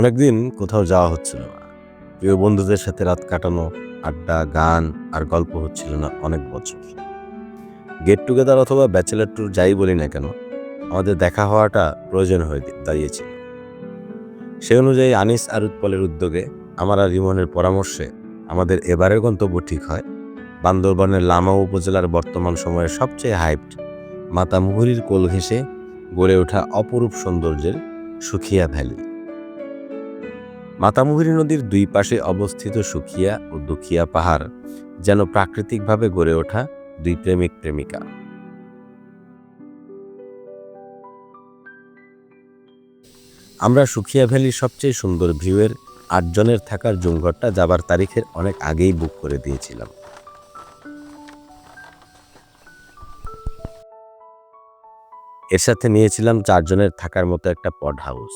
অনেকদিন কোথাও যাওয়া হচ্ছিল না। প্রিয় বন্ধুদের সাথে রাত কাটানো, আড্ডা, গান আর গল্প হচ্ছিল না অনেক বছর। গেট টুগেদার অথবা ব্যাচেলার ট্যুর যাই বলি না কেন, আমাদের দেখা হওয়াটা প্রয়োজন হয়ে দাঁড়িয়েছিল। সে অনুযায়ী আনিস আর উৎপলের উদ্যোগে আমার আর রিমনের পরামর্শে আমাদের এবারের গন্তব্য ঠিক হয়। বান্দরবানের লামা উপজেলার বর্তমান সময়ের সবচেয়ে হাইপড মাতামুহুরির কোল ঘেঁষে গড়ে ওঠা অপরূপ সৌন্দর্যের সুখিয়া ভ্যালি। মাতামুহুরী নদীর দুই পাশে অবস্থিত সুখিয়া ও দুখিয়া পাহাড় যেন প্রাকৃতিকভাবে গড়ে ওঠা দুই প্রেমিক প্রেমিকা। আমরা সুখিয়া ভ্যালির সবচেয়ে সুন্দর ভিউয়ের আটজনের থাকার জুমঘরটা যাবার তারিখের অনেক আগেই বুক করে দিয়েছিলাম। এর সাথে নিয়েছিলাম চারজনের থাকার মতো একটা পড হাউস।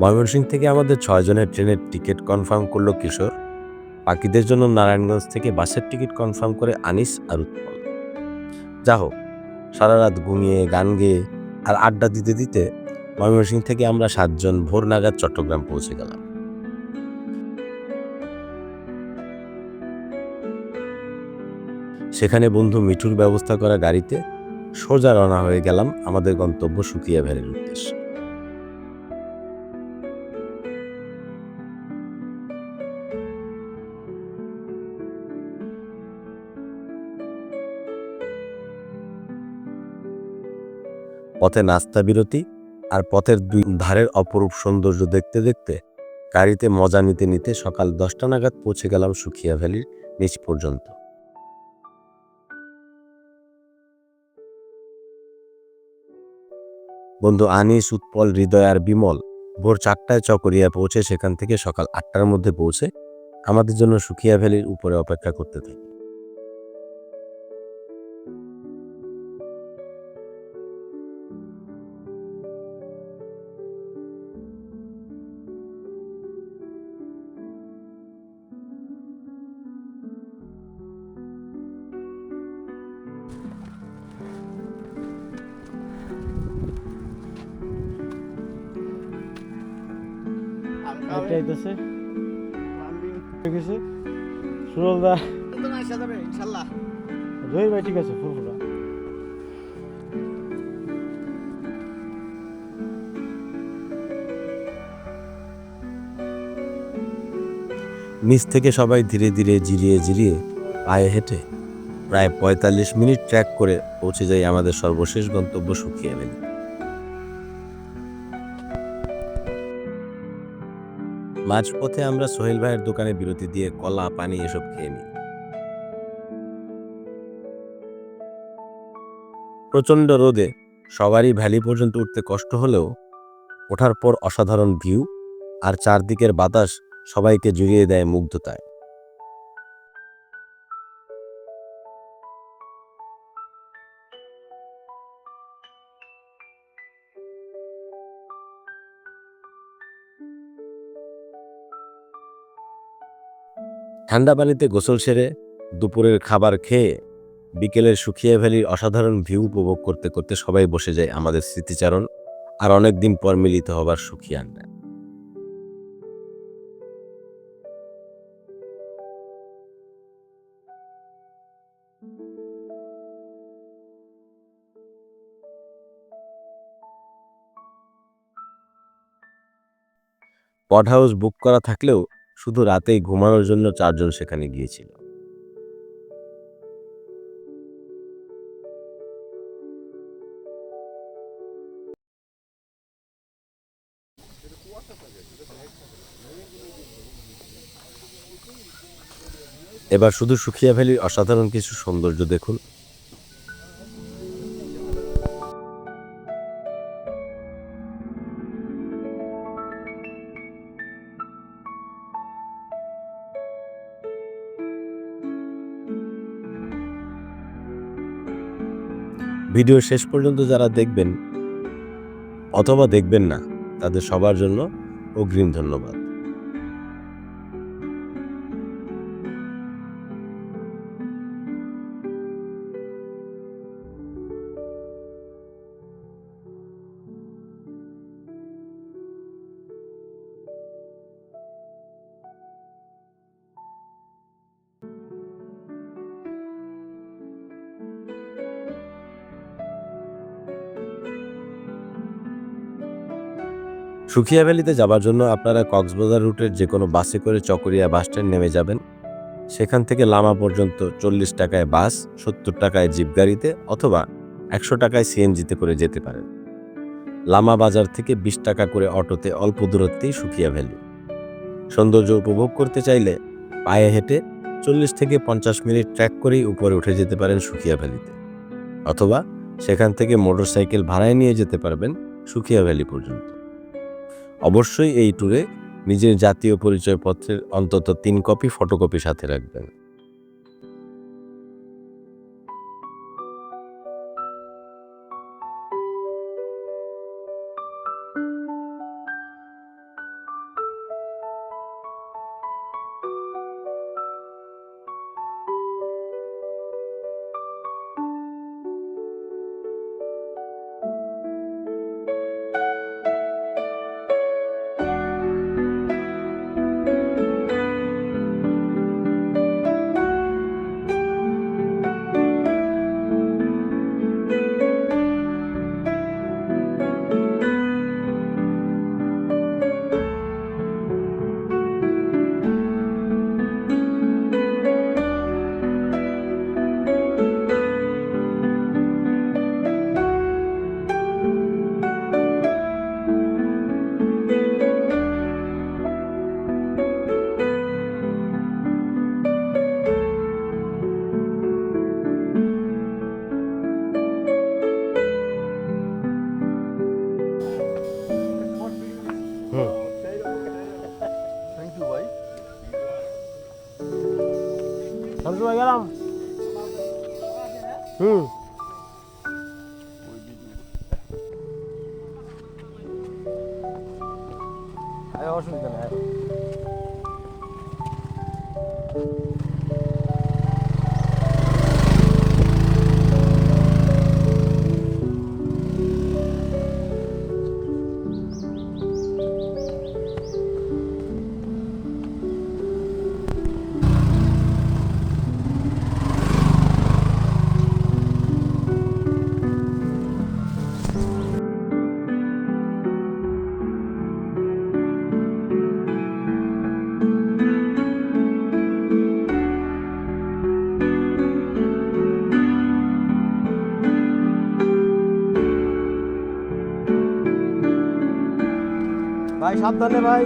ময়মনসিংহ থেকে আমাদের ছয়জনের ট্রেনের টিকিট কনফার্ম করল কিশোর। বাকিদের জন্য নারায়ণগঞ্জ থেকে বাসের টিকিট কনফার্ম করে আনিস আর উৎপল। যা হোক, সারা রাত ঘুমিয়ে, গান গেয়ে আর আড্ডা দিতে দিতে ময়মনসিংহ থেকে আমরা সাতজন ভোর নাগাদ চট্টগ্রাম পৌঁছে গেলাম। সেখানে বন্ধু মিঠুর ব্যবস্থা করা গাড়িতে সোজা রওনা হয়ে গেলাম আমাদের গন্তব্য সুকিয়া ভ্যালির উদ্দেশ্যে। পথে নাস্তা বিরতি আর পথের দুই ধারের অপরূপ সৌন্দর্য দেখতে দেখতে গাড়িতে মজা নিতে নিতে সকাল দশটা নাগাদ পৌঁছে গেলাম সুখিয়া ভ্যালির নিচ পর্যন্ত। বন্ধু আনিস, উৎপল, হৃদয় আর বিমল ভোর চারটায় চকরিয়া পৌঁছে সেখান থেকে সকাল আটটার মধ্যে পৌঁছে আমাদের জন্য সুখিয়া ভ্যালির উপরে অপেক্ষা করতে থাকি। ভাই ঠিক আছে নিচ থেকে সবাই ধীরে ধীরে জিরিয়ে জিরিয়ে পায়ে হেঁটে প্রায় পঁয়তাল্লিশ মিনিট ট্র্যাক করে পৌঁছে যাই আমাদের সর্বশেষ গন্তব্য সুখিয়া ভ্যালি মাঝপথে আমরা সোহেল ভাইয়ের দোকানে বিরতি দিয়ে কলা, পানি এসব খেয়ে নিই। প্রচণ্ড রোদে সবারই ভ্যালি পর্যন্ত উঠতে কষ্ট হলেও ওঠার পর অসাধারণ ভিউ আর চারদিকের বাতাস সবাইকে জুড়িয়ে দেয় মুগ্ধতায়। ঠান্ডা পানিতে গোসল সেরে দুপুরের খাবার খেয়ে বিকেলের সুখিয়া ভ্যালির অসাধারণ ভিউ উপভোগ করতে করতে সবাই বসে যায় আমাদের স্মৃতিচারণ আর অনেক দিন পর মিলিত হবার সুখী আনন্দ পড হাউস বুক করা থাকলেও শুধু রাতেই ঘুমানোর জন্য চারজন সেখানে গিয়েছিল। এবার শুধু সুখিয়া ভ্যালির অসাধারণ কিছু সৌন্দর্য দেখুন। ভিডিও শেষ পর্যন্ত যারা দেখবেন অথবা দেখবেন না তাদের সবার জন্য অগ্রিম ধন্যবাদ। সুখিয়া ভ্যালিতে যাবার জন্য আপনারা কক্সবাজার রুটের যে কোনো বাসে করে চকরিয়া বাস স্ট্যান্ড নেমে যাবেন। সেখান থেকে লামা পর্যন্ত চল্লিশ টাকায় বাস, সত্তর টাকায় জিপ গাড়িতে অথবা একশো টাকায় সিএনজিতে করে যেতে পারেন। লামা বাজার থেকে বিশ টাকা করে অটোতে অল্প দূরত্বেই সুখিয়া ভ্যালি। সৌন্দর্য উপভোগ করতে চাইলে পায়ে হেঁটে চল্লিশ থেকে পঞ্চাশ মিনিট ট্র্যাক করেই উপরে উঠে যেতে পারেন সুখিয়া ভ্যালিতে। অথবা সেখান থেকে মোটরসাইকেল ভাড়ায় নিয়ে যেতে পারবেন সুখিয়া ভ্যালি পর্যন্ত। অবশ্যই এই ট্যুরে নিজের জাতীয় পরিচয়পত্রের অন্তত তিন কপি ফটোকপি সাথে রাখবেন। হুম আরে অসুবিধা নেই ভাই সাবধানে ভাই।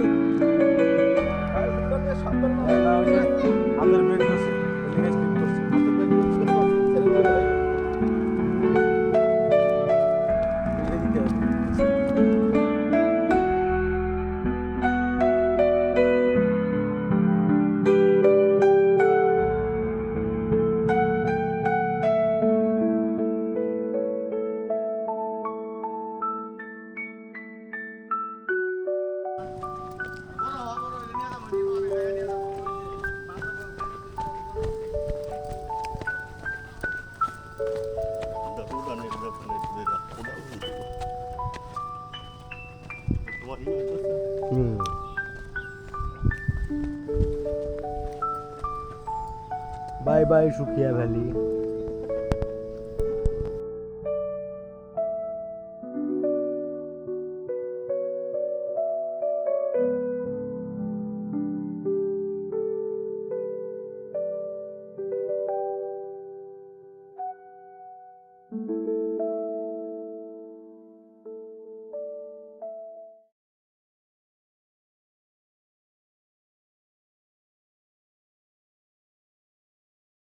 Hmm bye bye Sukhia valley